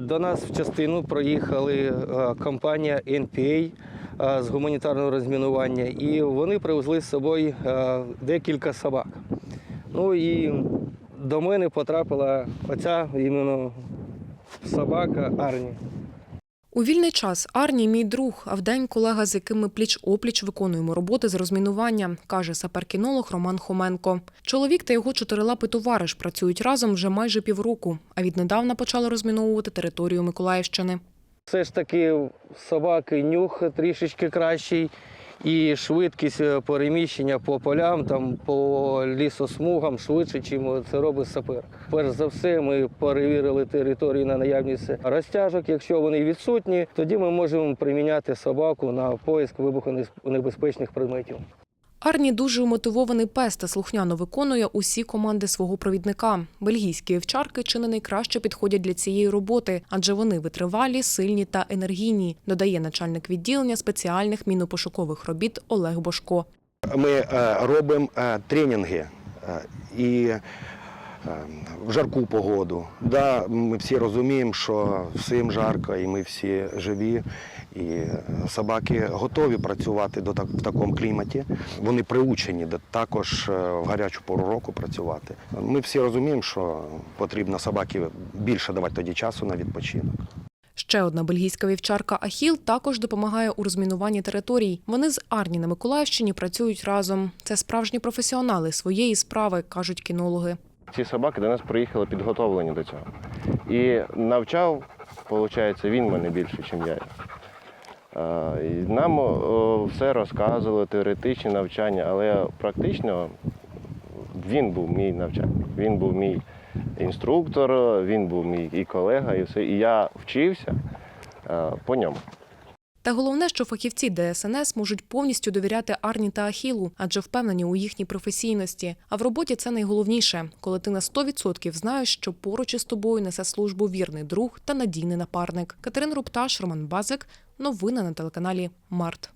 До нас в частину проїхали е, компанія NPA е, з гуманітарного розмінування, і вони привезли з собою е, декілька собак. Ну і до мене потрапила оця іменно собака Арні. У вільний час Арні мій друг, а вдень колега, з яким ми пліч-опліч виконуємо роботи з розмінування, каже сапер-кінолог Роман Хоменко. Чоловік та його чотирилапий товариш працюють разом вже майже півроку, а віднедавна почали розміновувати територію Миколаївщини. Все ж таки собаки нюх трішечки кращий і швидкість е, переміщення по полям, там, по лісосмугам швидше, ніж це робить сапер. Перш за все, ми перевірили територію на наявність розтяжок. Якщо вони відсутні, тоді ми можемо приміняти собаку на поиск вибухонебезпечних предметів. Арні дуже умотивований пес та слухняно виконує усі команди свого провідника. Бельгійські вівчарки чи не найкраще підходять для цієї роботи, адже вони витривалі, сильні та енергійні, додає начальник відділення спеціальних мінопошукових робіт Олег Бошко. Ми е, робимо е, тренінги е, і в жарку погоду. Да, ми всі розуміємо, що всім жарко, і ми всі живі. І е, собаки готові працювати до так, в такому кліматі. Вони приучені до- також е, в гарячу пору року працювати. Ми всі розуміємо, що потрібно собаки більше давати тоді часу на відпочинок. Ще одна бельгійська вівчарка Ахіл також допомагає у розмінуванні територій. Вони з Арні на Миколаївщині працюють разом. Це справжні професіонали своєї справи, кажуть кінологи. Ці собаки до нас приїхали підготовлені до цього. І навчав, виходить, він мене більше, ніж я. І Нам все розказували, теоретичні навчання, але практично він був мій навчальник. Він був мій інструктор, він був мій і колега, і все. І я вчився е, по ньому. Та головне, що фахівці ДСНС можуть повністю довіряти Арні та Ахілу, адже впевнені у їхній професійності. А в роботі це найголовніше, коли ти на 100% знаєш, що поруч із тобою несе службу вірний друг та надійний напарник. Катерина Рупташ, Роман Базик. Новини на телеканалі Март.